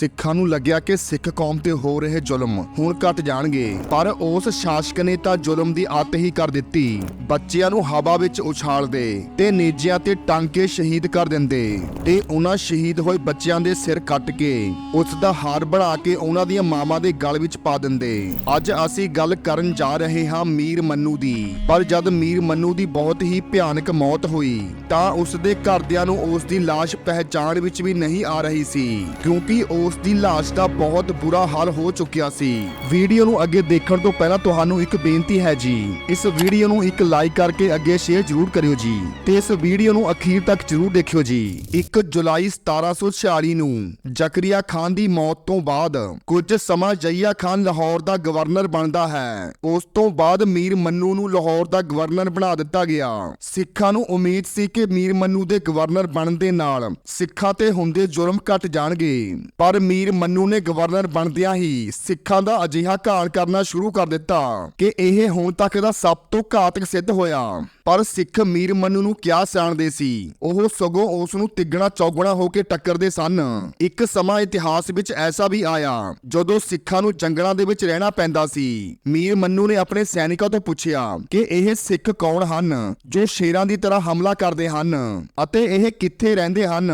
ਸਿੱਖਾਂ ਨੂੰ ਲੱਗਿਆ ਕਿ ਸਿੱਖ ਕੌਮ ਤੇ ਹੋ ਰਹੇ ਜ਼ੁਲਮ ਹੁਣ ਘਟ ਜਾਣਗੇ। ਪਰ ਉਸ ਸ਼ਾਸਕ ਨੇ ਤਾਂ ਜ਼ੁਲਮ ਦੀ ਆਤ ਹੀ ਕਰ ਦਿੱਤੀ। ਬੱਚਿਆਂ ਨੂੰ ਹਵਾ ਵਿੱਚ ਉਛਾਲਦੇ ਤੇ ਨੇਜਿਆਂ ਤੇ ਟਾਂਕੇ ਸ਼ਹੀਦ ਕਰ ਦਿੰਦੇ ਤੇ ਉਹਨਾਂ ਸ਼ਹੀਦ ਹੋਏ ਬੱਚਿਆਂ ਦੇ ਸਿਰ ਕੱਟ ਕੇ ਉਸ ਦਾ ਹਾਰ ਬਣਾ ਕੇ ਉਹਨਾਂ ਦੀਆਂ ਮਾਵਾਂ ਦੇ ਗਲ ਵਿੱਚ ਪਾ ਦਿੰਦੇ। ਅੱਜ ਅਸੀਂ ਗੱਲ ਕਰਨ ਜਾ ਰਹੇ ਹਾਂ ਮੀਰ ਮੰਨੂ ਦੀ। ਪਰ ਜਦ ਮੀਰ ਮੰਨੂ ਦੀ ਬਹੁਤ ਹੀ ਭਿਆਨਕ ਮੌਤ ਹੋਈ, ਤਾਂ ਉਸ ਦੇ ਘਰਦਿਆਂ ਨੂੰ ਉਸ ਦੀ ਲਾਸ਼ ਪਹਿਚਾਣ ਵਿੱਚ ਵੀ ਨਹੀਂ ਆ ਰਹੀ ਸੀ। ਕਿਉਂਕਿ ਉਸ ਉਸ ਦੀ ਲਾਸ਼ ਦਾ ਬਹੁਤ ਬੁਰਾ ਹਾਲ ਹੋ ਚੁੱਕਿਆ ਸੀ। ਵੀਡੀਓ ਨੂੰ ਅੱਗੇ ਦੇਖਣ ਤੋਂ ਪਹਿਲਾਂ ਤੁਹਾਨੂੰ ਇੱਕ ਬੇਨਤੀ ਹੈ ਜੀ। ਇਸ ਵੀਡੀਓ ਨੂੰ ਇੱਕ ਲਾਈਕ ਕਰਕੇ ਅੱਗੇ ਸ਼ੇਅਰ ਜ਼ਰੂਰ ਕਰਿਓ ਜੀ। ਤੇ ਇਸ ਵੀਡੀਓ ਨੂੰ ਅਖੀਰ ਤੱਕ ਜ਼ਰੂਰ ਦੇਖਿਓ ਜੀ। 1 ਜੁਲਾਈ 1746 ਨੂੰ ਜ਼ਕਰੀਆ ਖਾਨ ਦੀ ਮੌਤ ਤੋਂ ਬਾਅਦ ਕੁਝ ਸਮਾਂ ਜਈਆ ਖਾਨ ਲਾਹੌਰ ਦਾ ਗਵਰਨਰ ਬਣਦਾ ਹੈ। ਉਸ ਤੋਂ ਬਾਅਦ ਮੀਰ ਮੰਨੂ ਨੂੰ ਲਾਹੌਰ ਦਾ ਗਵਰਨਰ ਬਣਾ ਦਿੱਤਾ ਗਿਆ। ਸਿੱਖਾਂ ਨੂੰ ਉਮੀਦ ਸੀ ਕਿ ਮੀਰ ਮੰਨੂ ਦੇ ਗਵਰਨਰ ਬਣਨ ਦੇ ਨਾਲ ਸਿੱਖਾਂ ਤੇ ਹੁੰਦੇ ਜ਼ੁਲਮ ਘਟ ਜਾਣਗੇ। ਪਰ ਮੀਰ ਮੰਨੂ ਨੇ ਗਵਰਨਰ ਬਣਦਿਆਂ ਹੀ ਸਿੱਖਾਂ ਦਾ ਅਜਿਹਾ ਘਾਣ ਕਰਨਾ ਸ਼ੁਰੂ ਕਰ ਦਿੱਤਾ ਕਿ ਇਹ ਹੁਣ ਤੱਕ ਦਾ ਸਭ ਤੋਂ ਘਾਤਕ ਸਿੱਧ ਹੋਇਆ। ਪਰ ਸਿੱਖ ਮੀਰ ਮੰਨੂ ਨੂੰ ਕਿਆ ਸਿਆਣਦੇ ਸੀ? ਉਹ ਸਗੋਂ ਉਸ ਨੂੰ ਤਿੱਗਣਾ ਚੌਗਣਾ ਹੋ ਕੇ ਟੱਕਰਦੇ ਸਨ। ਇੱਕ ਸਮਾਂ ਇਤਿਹਾਸ ਵਿੱਚ ਐਸਾ ਵੀ ਆਇਆ, ਜਦੋਂ ਸਿੱਖਾਂ ਨੂੰ ਜੰਗਲਾਂ ਦੇ ਵਿੱਚ ਰਹਿਣਾ ਪੈਂਦਾ ਸੀ। ਮੀਰ ਮੰਨੂ ਨੇ ਆਪਣੇ ਸੈਨਿਕਾਂ ਤੋਂ ਪੁੱਛਿਆ ਕਿ ਇਹ ਸਿੱਖ ਕੌਣ ਹਨ, ਜੋ ਸ਼ੇਰਾਂ ਦੀ ਤਰ੍ਹਾਂ ਹਮਲਾ ਕਰਦੇ ਹਨ ਅਤੇ ਇਹ ਕਿੱਥੇ ਰਹਿੰਦੇ ਹਨ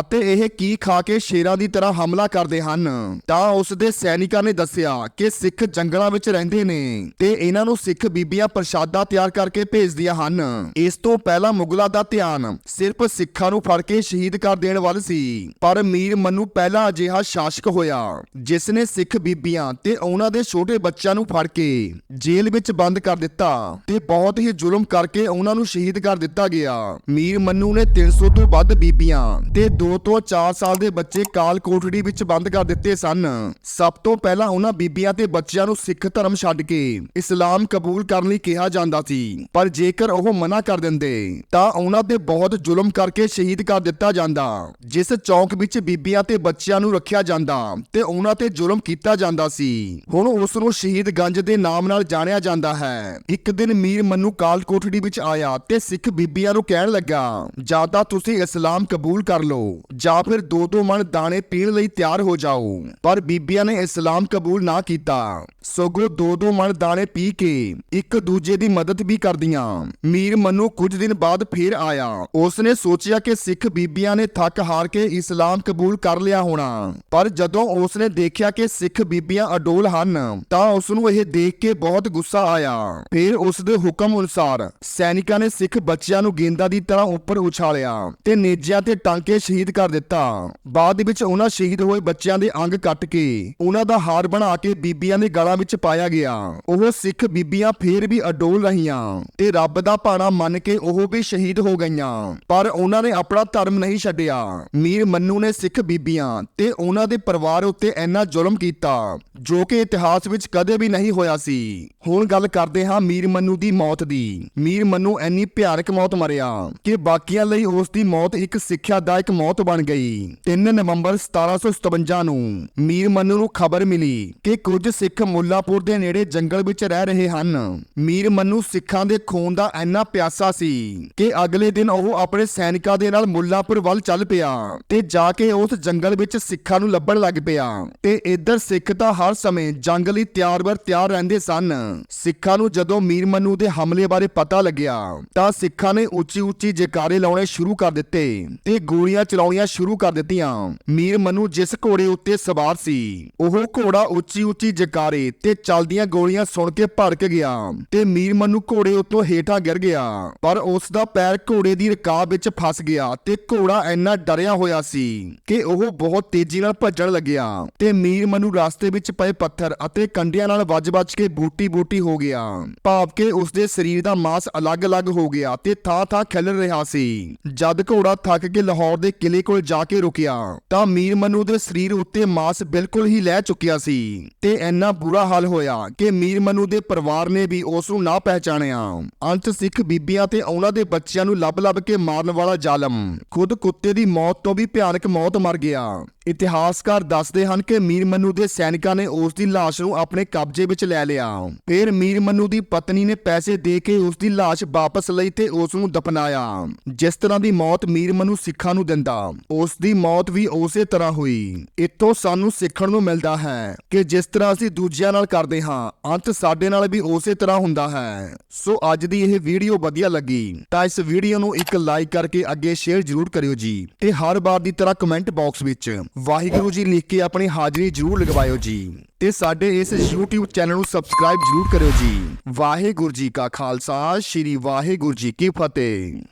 ਅਤੇ ਇਹ ਕੀ ਖਾ ਕੇ ਸ਼ੇਰਾਂ ਦੀ ਤਰ੍ਹਾਂ ਹਮਲਾ ਕਰਦੇ ਹਨ। ਤਾਂ ਉਸ ਦੇ ਸੈਨਿਕਾਂ ਨੇ ਦੱਸਿਆ ਕਿ ਸਿੱਖ ਜੰਗਲਾਂ ਵਿੱਚ ਰਹਿੰਦੇ ਨੇ ਤੇ ਇਹਨਾਂ ਨੂੰ ਸਿੱਖ ਬੀਬੀਆਂ ਪ੍ਰਸ਼ਾਦਾ ਤਿਆਰ ਕਰਕੇ ਭੇਜਦੀਆਂ ਹਨ। ਇਸ ਤੋਂ ਪਹਿਲਾਂ ਮੁਗਲਾਂ ਦਾ ਧਿਆਨ ਸਿਰਫ ਸਿੱਖਾਂ ਨੂੰ ਫੜ ਕੇ ਸ਼ਹੀਦ ਕਰ ਦੇਣ ਵੱਲ ਸੀ। ਪਰ ਮੀਰ ਮੰਨੂ ਪਹਿਲਾ ਅਜਿਹਾ ਸ਼ਾਸਕ ਹੋਇਆ, ਜਿਸ ਨੇ ਸਿੱਖ ਬੀਬੀਆਂ ਤੇ ਉਹਨਾਂ ਦੇ ਛੋਟੇ ਬੱਚਿਆਂ ਨੂੰ ਫੜ ਕੇ ਜੇਲ੍ਹ ਵਿੱਚ ਬੰਦ ਕਰ ਦਿੱਤਾ ਤੇ ਬਹੁਤ ਹੀ ਜ਼ੁਲਮ ਕਰਕੇ ਉਹਨਾਂ ਨੂੰ ਸ਼ਹੀਦ ਕਰ ਦਿੱਤਾ ਗਿਆ। ਮੀਰ ਮੰਨੂ ਨੇ 300 ਤੋਂ ਵੱਧ ਬੀਬੀਆਂ ਤੇ 2 ਤੋਂ 4 ਸਾਲ ਦੇ ਬੱਚੇ ਕਾਲ ਕੋਠੜੀ ਵਿੱਚ ਬੰਦ ਕਰ ਦਿੱਤੇ ਸਨ। ਸਭ ਤੋਂ ਪਹਿਲਾਂ ਉਹਨਾਂ ਬੀਬੀਆਂ ਤੇ ਬੱਚਿਆਂ ਨੂੰ ਸਿੱਖ ਧਰਮ ਛੱਡ ਕੇ ਇਸਲਾਮ ਕਬੂਲ ਕਰਨ ਲਈ ਕਿਹਾ ਜਾਂਦਾ ਸੀ। ਪਰ ਜੇਕਰ ਉਹ ਮਨਾ ਕਰ ਦਿੰਦੇ, ਤਾਂ ਉਹਨਾਂ ਤੇ ਬਹੁਤ ਜ਼ੁਲਮ ਕਰਕੇ ਸ਼ਹੀਦ ਕਰ ਦਿੱਤਾ ਜਾਂਦਾ, ਜਿਸ ਚੌਂਕ ਵਿੱਚ ਬੀਬੀਆਂ ਤੇ ਬੱਚਿਆਂ ਨੂੰ ਰੱਖਿਆ ਜਾਂਦਾ ਤੇ ਉਹਨਾਂ ਤੇ ਜ਼ੁਲਮ ਕੀਤਾ ਜਾਂਦਾ ਸੀ। ਹੁਣ ਉਸ ਨੂੰ ਸ਼ਹੀਦ ਗੰਜ ਦੇ ਨਾਮ ਨਾਲ ਜਾਣਿਆ ਜਾਂਦਾ ਹੈ। ਇੱਕ ਦਿਨ ਮੀਰ ਮੰਨੂ ਕਾਲ ਕੋਠੜੀ ਵਿੱਚ ਆਇਆ ਤੇ ਸਿੱਖ ਬੀਬੀਆਂ ਨੂੰ ਕਹਿਣ ਲੱਗਾ, ਜਾਂ ਤਾਂ ਤੁਸੀਂ ਇਸਲਾਮ ਕਬੂਲ ਕਰ ਲਓ, ਜਾਂ ਫਿਰ ਦੋ ਦੋ ਮਣ ਦਾਣੇ ਪੀਣ ਲਈ ਤਿਆਰ ਹੋ ਜਾਓ ਪਰ ਬੀਬੀਆਂ ਨੇ ਇਸਲਾਮ ਕਬੂਲ ਨਾ ਕੀਤਾ। ਸਗੋਂ ਦੋ ਦੋ ਮਣ ਦਾਣੇ ਪੀ ਕੇ ਇੱਕ ਦੂਜੇ ਦੀ ਮਦਦ ਵੀ ਕਰਦੀਆਂ। ਮੀਰ ਮੰਨੂ ਕੁਝ ਦਿਨ ਬਾਅਦ ਫੇਰ ਆਇਆ। ਉਸ ਨੇ ਸੋਚਿਆ ਕਿ ਸਿੱਖ ਬੀਬੀਆਂ ਨੇ ਥੱਕ ਹਾਰ ਕੇ ਇਸਲਾਮ ਕਬੂਲ ਕਰ ਲਿਆ ਹੋਣਾ। ਪਰ ਜਦੋਂ ਉਸ ਨੇ ਦੇਖਿਆ ਕਿ ਸਿੱਖ ਬੀਬੀਆਂ ਅਡੋਲ ਹਨ, ਤਾਂ ਉਸ ਨੂੰ ਇਹ ਦੇਖ ਕੇ ਬਹੁਤ ਗੁੱਸਾ ਆਇਆ। ਫਿਰ ਉਸ ਦੇ ਹੁਕਮ ਅਨੁਸਾਰ ਸੈਨਿਕਾਂ ਨੇ ਸਿੱਖ ਬੱਚਿਆਂ ਨੂੰ ਗੇਂਦਾਂ ਦੀ ਤਰ੍ਹਾਂ ਉੱਪਰ ਉਛਾਲਿਆ ਤੇ ਨੇਜਿਆਂ ਤੇ ਟਾਂਕੇ ਸ਼ਹੀਦ ਕਰ ਦਿੱਤਾ। ਬਾਅਦ ਵਿੱਚ ਉਹਨਾਂ ਸ਼ਹੀਦ ਹੋਏ ਬੱਚਿਆਂ ਦੇ ਅੰਗ ਕੱਟ ਕੇ ਉਹਨਾਂ ਦਾ ਹਾਰ ਬਣਾ ਕੇ ਬੀਬੀਆਂ ਦੇ ਗਲਾਂ ਵਿੱਚ ਪਾਇਆ ਗਿਆ। ਉਹ ਸਿੱਖ ਬੀਬੀਆਂ ਫੇਰ ਵੀ ਅਡੋਲ ਰਹੀਆਂ ਤੇ ਰੱਬ ਦਾ ਭਾਣਾ ਮੰਨ ਕੇ ਉਹ ਵੀ ਸ਼ਹੀਦ ਹੋ ਗਈਆਂ। ਪਰ ਉਹਨਾਂ ਨੇ ਆਪਣਾ ਧਰਮ ਨਹੀਂ ਛੱਡਿਆ। ਮੀਰ ਮੰਨੂ ਨੇ ਸਿੱਖ ਬੀਬੀਆਂ ਤੇ ਉਹਨਾਂ ਦੇ ਪਰਿਵਾਰ ਉੱਤੇ ਇੰਨਾ ਜ਼ੁਲਮ ਕੀਤਾ, ਜੋ ਕਿ ਇਤਿਹਾਸ ਵਿੱਚ ਕਦੇ ਵੀ ਨਹੀਂ ਹੋਇਆ ਸੀ। ਹੁਣ ਗੱਲ ਕਰਦੇ ਹਾਂ ਮੀਰ ਮੰਨੂ ਦੀ ਮੌਤ ਦੀ। ਮੀਰ ਮੰਨੂ ਇੰਨੀ ਭਿਆਨਕ ਮੌਤ ਮਰਿਆ ਕਿ ਬਾਕੀਆਂ ਲਈ ਉਸ ਦੀ ਮੌਤ ਇੱਕ ਸਿੱਖਿਆਦਾਇਕ ਮੌਤ ਬਣ ਗਈ। 3 ਨਵੰਬਰ 1757 ਨੂੰ। ਮੀਰ ਮੰਨੂ ਨੂੰ ਖਬਰ ਮਿਲੀ ਕਿ ਕੁਝ ਸਿੱਖ ਮੁੱਲਾਪੁਰ ਦੇ ਨੇੜੇ ਜੰਗਲ ਵਿੱਚ ਰਹਿ ਰਹੇ ਹਨ। ਮੀਰ ਮੰਨੂ ਸਿੱਖਾਂ ਦੇ ਖੂਨ ਦਾ ਇੰਨਾ ਪਿਆਸਾ ਸੀ ਕਿ ਅਗਲੇ ਦਿਨ ਉਹ ਆਪਣੇ ਸੈਨਿਕਾਂ ਦੇ ਨਾਲ ਮੁੱਲਾਪੁਰ ਵੱਲ ਚੱਲ ਪਿਆ ਤੇ ਜਾ ਕੇ ਉਸ ਜੰਗਲ ਵਿੱਚ ਸਿੱਖਾਂ ਨੂੰ ਲੱਭਣ ਲੱਗ ਪਿਆ। ਤੇ ਇੱਧਰ ਸਿੱਖ ਤਾਂ ਹਰ ਸਮੇਂ ਜੰਗ ਲਈ ਤਿਆਰ-ਬਰ ਤਿਆਰ ਰਹਿੰਦੇ ਸਨ। ਸਿੱਖਾਂ ਨੂੰ ਜਦੋਂ ਮੀਰ ਮੰਨੂ ਦੇ ਹਮਲੇ ਬਾਰੇ ਪਤਾ ਲੱਗਿਆ, ਤਾਂ ਸਿੱਖਾਂ ਨੇ ਉੱਚੀ-ਉੱਚੀ ਜੈਕਾਰੇ ਲਾਉਣੇ ਸ਼ੁਰੂ ਕਰ ਦਿੱਤੇ ਤੇ ਗੋਲੀਆਂ ਚਲਾਉਣੀਆਂ ਸ਼ੁਰੂ ਕਰ ਦਿੱਤੀਆਂ। ਮੀਰ ਮੰਨੂ ਜਿਸ ਘੋੜੇ ਉੱਤੇ ਸਵਾਰ ਸੀ, ਉਹ ਘੋੜਾ ਉੱਚੀ-ਉੱਚੀ ਜਕਾਰੇ ਤੇ ਚਲਦੀਆਂ ਗੋਲੀਆਂ ਸੁਣ ਕੇ ਭੜਕ ਗਿਆ ਤੇ ਮੀਰ ਮਨੂ ਘੋੜੇ ਉੱਤੋਂ ਹੇਠਾਂ ਗਿਰ ਗਿਆ। ਪਰ ਉਸ ਦਾ ਪੈਰ ਘੋੜੇ ਦੀ ਰਕਾਬ ਵਿੱਚ ਫਸ ਗਿਆ ਤੇ ਘੋੜਾ ਇੰਨਾ ਡਰਿਆ ਹੋਇਆ ਸੀ ਕਿ ਉਹ ਬਹੁਤ ਤੇਜ਼ੀ ਨਾਲ ਭੱਜਣ ਲੱਗਿਆ ਤੇ ਮੀਰ ਮੰਨੂ ਰਸਤੇ ਵਿੱਚ ਪਏ ਪੱਥਰ ਅਤੇ ਕੰਡਿਆਂ ਨਾਲ ਵੱਜ-ਵੱਜ ਕੇ ਬੂਟੀ-ਬੂਟੀ ਹੋ ਗਿਆ। ਭਾਵ ਕਿ ਉਸ ਦੇ ਸਰੀਰ ਦਾ ਮਾਸ ਅਲੱਗ-ਅਲੱਗ ਹੋ ਗਿਆ ਤੇ ਥਾਂ-ਥਾਂ ਖਿਲਰ ਰਿਹਾ ਸੀ। ਜਦ ਘੋੜਾ ਥੱਕ ਕੇ ਲਾਹੌਰ ਦੇ ਕਿਲੇ ਕੋਲ ਜਾ ਕੇ ਰੁਕਿਆ, ਤਾਂ ਮੀਰ ਮੰਨੂ ਦੇ ਸਰੀਰ ਉੱਤੇ ਮਾਸ ਬਿਲਕੁਲ ਹੀ ਲੈ ਚੁੱਕਿਆ ਸੀ ਤੇ ਇੰਨਾ ਬੁਰਾ ਹਾਲ ਹੋਇਆ ਕਿ ਮੀਰ ਮਨੂ ਦੇ ਪਰਿਵਾਰ ਨੇ ਵੀ ਉਸ ਨੂੰ ਨਾ ਪਹਿਚਾਣਿਆ। ਅੰਤ ਸਿੱਖ ਬੀਬੀਆਂ ਤੇ ਉਹਨਾਂ ਦੇ ਬੱਚਿਆਂ ਨੂੰ ਲੱਭ-ਲੱਭ ਕੇ ਮਾਰਨ ਵਾਲਾ ਜ਼ਾਲਮ ਖੁਦ ਕੁੱਤੇ ਦੀ ਮੌਤ ਤੋਂ ਵੀ ਭਿਆਨਕ ਮੌਤ ਮਰ ਗਿਆ। ਇਤਿਹਾਸਕਾਰ ਦੱਸਦੇ ਹਨ ਕਿ ਮੀਰ ਮਨੂ ਦੇ ਸੈਨਿਕਾਂ ਨੇ ਉਸ ਦੀ ਲਾਸ਼ ਨੂੰ ਆਪਣੇ ਕਬਜ਼ੇ ਵਿੱਚ ਲੈ ਲਿਆ। ਫਿਰ ਮੀਰ ਮੰਨੂ ਦੀ ਪਤਨੀ ਨੇ ਪੈਸੇ ਦੇ ਕੇ ਉਸ ਦੀ ਲਾਸ਼ ਵਾਪਸ ਲਈ ਤੇ ਉਸ ਨੂੰ ਦਫਨਾਇਆ। ਜਿਸ ਤਰ੍ਹਾਂ ਦੀ ਮੌਤ ਮੀਰ ਮੰਨੂ ਸਿੱਖਾਂ ਨੂੰ ਦਿੰਦਾ, ਉਸ ਦੀ ਮੌਤ ਵੀ ਉਸੇ ਤਰ੍ਹਾਂ ਹੋਈ। ਜੀ ਇੱਥੋਂ ਸਾਨੂੰ ਸਿੱਖਣ ਨੂੰ ਮਿਲਦਾ ਹੈ ਕਿ ਜਿਸ ਤਰ੍ਹਾਂ ਅਸੀਂ ਦੂਜਿਆਂ ਨਾਲ ਕਰਦੇ ਹਾਂ, ਅੰਤ ਸਾਡੇ ਨਾਲ ਵੀ ਉਸੇ ਤਰ੍ਹਾਂ ਹੁੰਦਾ ਹੈ। ਸੋ ਅੱਜ ਦੀ ਇਹ ਵੀਡੀਓ ਵਧੀਆ ਲੱਗੀ, ਤਾਂ ਇਸ ਵੀਡੀਓ ਨੂੰ ਇੱਕ ਲਾਈਕ ਕਰਕੇ ਅੱਗੇ ਸ਼ੇਅਰ ਜ਼ਰੂਰ ਕਰਿਓ ਜੀ ਤੇ ਹਰ ਵਾਰ ਦੀ ਤਰ੍ਹਾਂ ਕਮੈਂਟ ਬਾਕਸ ਵਿੱਚ ਵਾਹਿਗੁਰੂ ਜੀ ਲਿਖ ਕੇ ਆਪਣੀ ਹਾਜ਼ਰੀ ਜ਼ਰੂਰ ਲਗਵਾਇਓ ਜੀ ਤੇ ਸਾਡੇ ਇਸ YouTube ਚੈਨਲ ਨੂੰ ਸਬਸਕ੍ਰਾਈਬ ਜ਼ਰੂਰ ਕਰਿਓ ਜੀ। ਵਾਹਿਗੁਰੂ ਜੀ ਕਾ ਖਾਲਸਾ, ਸ੍ਰੀ ਵਾਹਿਗੁਰੂ ਜੀ ਕੀ ਫਤਿਹ।